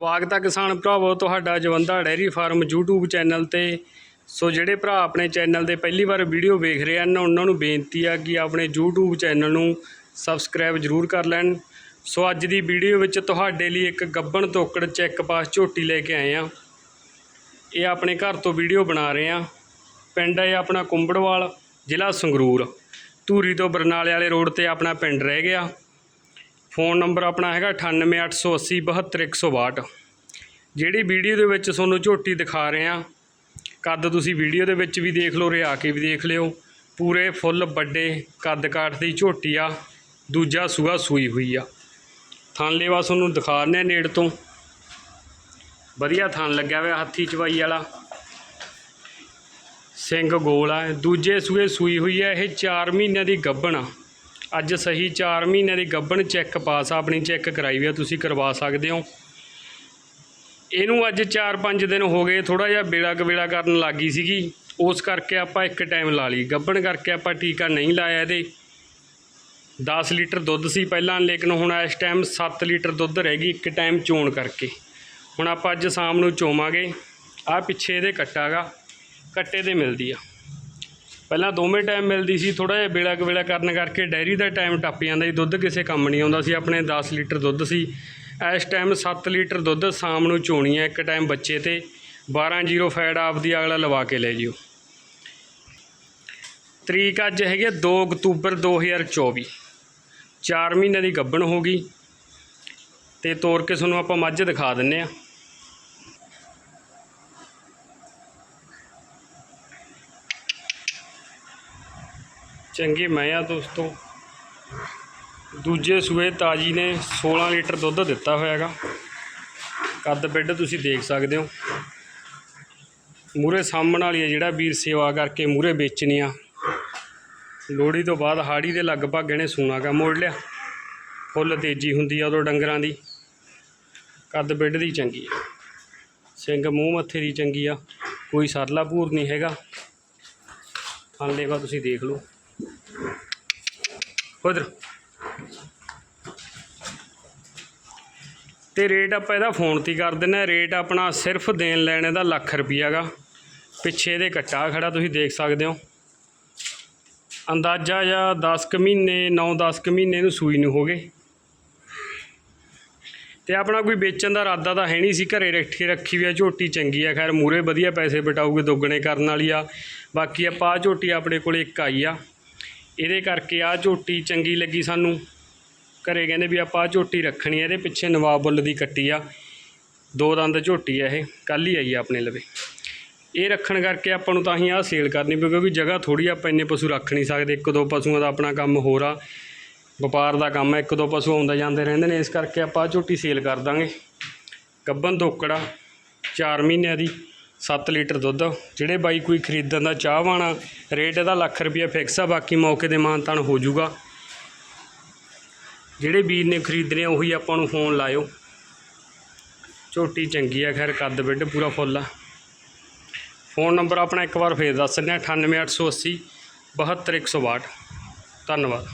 ਸਵਾਗਤ ਹੈ ਕਿਸਾਨ ਭਰਾਵੋ, ਤੁਹਾਡਾ Jawanda dairy farm YouTube channel ਤੇ। ਸੋ ਜਿਹੜੇ ਭਰਾ ਆਪਣੇ ਚੈਨਲ ਦੇ ਪਹਿਲੀ ਵਾਰ ਵੀਡੀਓ ਵੇਖ ਰਹੇ ਹਨ, ਉਹਨਾਂ ਨੂੰ ਬੇਨਤੀ ਆ ਕਿ ਆਪਣੇ YouTube ਚੈਨਲ ਨੂੰ ਸਬਸਕ੍ਰਾਈਬ ਜ਼ਰੂਰ ਕਰ ਲੈਣ। ਸੋ ਅੱਜ ਦੀ ਵੀਡੀਓ ਵਿੱਚ ਤੁਹਾਡੇ ਲਈ ਇੱਕ ਗੱਬਣ ਤੋਕੜ ਚੈੱਕ ਪਾਸ ਝੋਟੀ ਲੈ ਕੇ ਆਏ ਆ। ਇਹ ਆਪਣੇ ਘਰ ਤੋਂ ਵੀਡੀਓ ਬਣਾ ਰਹੇ ਆ। ਪਿੰਡ ਹੈ ਆਪਣਾ ਕੁੰਬੜਵਾਲ, ਜ਼ਿਲ੍ਹਾ ਸੰਗਰੂਰ। ਧੂਰੀ ਤੋਂ ਬਰਨਾਲੇ ਵਾਲੇ ਰੋਡ ਤੇ ਆਪਣਾ ਪਿੰਡ ਰਹਿ ਗਿਆ। ਫੋਨ ਨੰਬਰ ਆਪਣਾ ਹੈਗਾ 98880 72162 ਜਿਹੜੀ ਵੀਡੀਓ ਦੇ ਵਿੱਚ ਤੁਹਾਨੂੰ ਝੋਟੀ ਦਿਖਾ ਰਹੇ ਆ ਕੱਦ ਤੁਸੀਂ ਵੀਡੀਓ ਦੇ ਵਿੱਚ ਵੀ ਦੇਖ ਲਓ ਰਿਆ ਕੇ ਵੀ ਦੇਖ ਲਿਓ। ਪੂਰੇ ਫੁੱਲ ਵੱਡੇ ਕੱਦ ਕਾਠ ਦੀ ਝੋਟੀ ਆ, ਦੂਜਾ ਸੂਆ ਸੂਈ ਹੋਈ ਆ। ਥਣ ਲੇਵਾ ਤੁਹਾਨੂੰ ਦਿਖਾ ਰਹੇ ਨੇੜ ਤੋਂ। ਵਧੀਆ ਥਣ ਲੱਗਿਆ ਹੋਇਆ ਹੱਥੀ ਚਵਾਈ ਵਾਲਾ। ਸਿੰਘ ਗੋਲ ਆ, ਦੂਜੇ ਸੂਏ ਸੂਈ ਹੋਈ ਆ, ਇਹ 4 ਮਹੀਨਿਆਂ ਦੀ ਗੱਭਣ ਆ। ਅੱਜ ਸਹੀ 4 ਮਹੀਨਿਆਂ ਦੀ ਗੱਭਣ ਚੈੱਕ ਪਾਸ ਆ, ਆਪਣੀ ਚੈੱਕ ਕਰਾਈ ਵੀ ਆ, ਤੁਸੀਂ ਕਰਵਾ ਸਕਦੇ ਹੋ। ਇਹਨੂੰ ਅੱਜ 4-5 ਦਿਨ ਹੋ ਗਏ ਥੋੜਾ ਜਿਹਾ ਬੇੜਾ ਕਵੇੜਾ ਕਰਨ ਲੱਗੀ ਸੀਗੀ। ਉਸ ਕਰਕੇ ਆਪਾਂ ਇੱਕ ਟਾਈਮ ਲਾ ਲਈ। ਗੱਭਣ ਕਰਕੇ ਆਪਾਂ ਟੀਕਾ ਨਹੀਂ ਲਾਇਆ ਇਹਦੇ। 10 ਲੀਟਰ ਦੁੱਧ ਸੀ ਪਹਿਲਾਂ, ਲੇਕਿਨ ਹੁਣ ਇਸ ਟਾਈਮ 7 ਲੀਟਰ ਦੁੱਧ ਰਹਿ ਗਈ, ਇੱਕ ਟਾਈਮ ਚੋਣ ਕਰਕੇ। ਹੁਣ ਆਪਾਂ ਅੱਜ ਸ਼ਾਮ ਨੂੰ ਚੋਵਾਂਗੇ। ਆ ਪਿੱਛੇ ਇਹਦੇ ਕੱਟਾ ਗਾ ਕੱਟੇ ਤੇ ਮਿਲਦੀ ਆ। ਪਹਿਲਾਂ ਦੋਵੇਂ ਟਾਈਮ ਮਿਲਦੀ ਸੀ ਥੋੜਾ ਜਿਹਾ ਵੇਲਾ ਕਵੇਲਾ ਕਰਨ ਕਰਕੇ ਡੈਰੀ ਦਾ ਟਾਈਮ ਟੱਪ ਜਾਂਦਾ ਸੀ, ਦੁੱਧ ਕਿਸੇ ਕੰਮ ਨਹੀਂ ਆਉਂਦਾ ਸੀ, ਆਪਣੇ 10 ਲੀਟਰ ਦੁੱਧ ਸੀ। ਇਸ ਟਾਈਮ 7 ਲੀਟਰ ਦੁੱਧ ਸ਼ਾਮ ਨੂੰ ਚੋਣੀ ਹੈ, ਇੱਕ ਟਾਈਮ ਬੱਚੇ ਤੇ। 12 ਜ਼ੀਰੋ ਫੈਡ ਆਪਦੀ ਅਗਲਾ ਲਵਾ ਕੇ ਲੈ ਜਿਓ। ਤਰੀਕ ਅੱਜ ਹੈਗੀ ਹੈ 2 ਅਕਤੂਬਰ 2024 4 ਮਹੀਨੇ ਦੀ ਗੱਭਣ ਹੋ ਗਈ। ਤੇ ਤੋਰ ਕੇ ਤੁਹਾਨੂੰ ਆਪਾਂ ਮੱਝ ਦਿਖਾ ਦਿੰਨੇ ਆ ਚੰਗੀ ਮੈਂ ਆ ਦੋਸਤੋ। ਦੂਜੇ ਸੂਏ ਤਾਜੀ ਨੇ 16 ਲੀਟਰ ਦੁੱਧ ਦਿੱਤਾ ਹੋਇਆਗਾ। ਕੱਦ ਬੈੱਡ ਤੁਸੀਂ ਦੇਖ ਸਕਦੇ ਹੋ। ਮੂਰੇ ਸਾਹਮਣ ਵਾਲੀ ਹੈ ਜਿਹੜਾ ਵੀਰ ਸੇਵਾ ਕਰਕੇ ਮੂਰੇ ਵੇਚਣੀ ਆ। ਲੋਹੜੀ ਤੋਂ ਬਾਅਦ ਹਾੜੀ ਦੇ ਲਗਭਗ ਇਹਨੇ ਸੂਣਾ ਕਾ ਮੋੜ ਲਿਆ। ਫੁੱਲ ਤੇਜ਼ੀ ਹੁੰਦੀ ਆ ਉਦੋਂ ਡੰਗਰਾਂ ਦੀ। ਕੱਦ ਬੈੱਡ ਦੀ ਚੰਗੀ ਆ। ਸਿੰਘ ਮੂੰਹ ਮੱਥੇ ਦੀ ਚੰਗੀ ਆ। ਕੋਈ ਸਰਲਾ ਭੂਰ ਨਹੀਂ ਹੈਗਾ। ਥਣ ਲੇਵਾ ਤੁਸੀਂ ਦੇਖ ਲਓ। ਉਧਰ। ਤੇ ਰੇਟ ਆਪਾਂ ਇਹਦਾ ਫੋਨ ਤੇ ਕਰ ਦਿੰਨੇ ਆ ਰੇਟ ਆਪਣਾ ਸਿਰਫ ਦੇਣ ਲੈਣ ਦਾ ਲੱਖ ਰੁਪਈਆ ਗਾ ਪਿੱਛੇ ਇਹਦੇ ਕੱਟਾ ਖੜਾ ਤੁਸੀਂ ਦੇਖ ਸਕਦੇ ਹੋ। ਅੰਦਾਜ਼ਾ ਜਾਂ 10 ਕੁ ਮਹੀਨੇ 9-10 ਕੁ ਮਹੀਨੇ ਨੂੰ ਸੂਈ ਨੂੰ ਹੋ ਗਏ। ਤੇ ਆਪਣਾ ਕੋਈ ਵੇਚਣ ਦਾ ਇਰਾਦਾ ਤਾਂ ਹੈ ਨਹੀਂ ਸੀ। ਘਰੇ ਰੱਖੀ ਰੱਖੀ ਵੀ ਆ, ਝੋਟੀ ਚੰਗੀ ਆ। ਖੈਰ ਮੂਰੇ ਵਧੀਆ ਪੈਸੇ ਬਟਾਊਗੇ, ਦੁੱਗਣੇ ਕਰਨ ਵਾਲੀ ਆ। ਬਾਕੀ ਆਪਾਂ ਆਹ ਝੋਟੀ ਆਪਣੇ ਕੋਲ ਇੱਕ ਆਈ ਆ। ਇਹਦੇ ਕਰਕੇ ਆ ਝੋਟੀ ਚੰਗੀ ਲੱਗੀ ਸਾਨੂੰ। ਘਰੇ ਕਹਿੰਦੇ ਵੀ ਆਪਾਂ ਆਹ ਝੋਟੀ ਰੱਖਣੀ ਹੈ ਇਹਦੇ ਪਿੱਛੇ ਨਵਾਬ ਬੁੱਲ ਦੀ ਕੱਟੀ ਆ। ਦੋ ਦੰਦ ਝੋਟੀ ਆ ਇਹ ਕੱਲ ਹੀ ਆਈ ਆ ਆਪਣੇ ਲਵੇ। ਇਹ ਰੱਖਣ ਕਰਕੇ ਆਪਾਂ ਨੂੰ ਤਾਂ ਹੀ ਆਹ ਸੇਲ ਕਰਨੀ ਪਈ ਕਿਉਂਕਿ ਜਗ੍ਹਾ ਥੋੜੀ ਆਪਾਂ ਇੰਨੇ ਪਸ਼ੂ ਰੱਖ ਨਹੀਂ ਸਕਦੇ। ਇੱਕ ਦੋ ਪਸ਼ੂਆਂ ਦਾ ਆਪਣਾ ਕੰਮ ਹੋਰ ਆ। ਵਪਾਰ ਦਾ ਕੰਮ ਹੈ ਇੱਕ ਦੋ ਪਸ਼ੂ ਆਉਂਦੇ ਜਾਂਦੇ ਰਹਿੰਦੇ ਨੇ, ਇਸ ਕਰਕੇ ਆਪਾਂ ਆਹ ਝੋਟੀ ਸੇਲ ਕਰ ਦਾਂਗੇ। ਗੱਬਨ ਤੋਕੜਾ 4 ਮਹੀਨਿਆਂ ਦੀ। 7 ਲੀਟਰ ਦੁੱਧ। ਜਿਹੜੇ ਬਾਈ ਕੋਈ ਖਰੀਦਣ ਦਾ ਚਾਹਵਾਨਾ, ਰੇਟ ਇਹਦਾ ਲੱਖ ਰੁਪਈਆ ਫਿਕਸ ਆ, ਬਾਕੀ ਮੌਕੇ ਦੇ ਮਾਨਤਾਨ ਹੋ ਜਾਊਗਾ ਜਿਹੜੇ ਵੀਰ ਨੇ ਖਰੀਦਣੇ ਉਹੀ ਆਪਾਂ ਨੂੰ ਫੋਨ ਲਾਇਓ। ਝੋਟੀ ਚੰਗੀ ਆ, ਖੈਰ ਕੱਦ ਬਿੱਡ ਪੂਰਾ ਫੁੱਲ ਆ। ਫੋਨ ਨੰਬਰ ਆਪਣਾ ਇੱਕ ਵਾਰ ਫੇਰ ਦੱਸ ਦਿੰਦੇ ਹਾਂ 98880 72162 ਧੰਨਵਾਦ।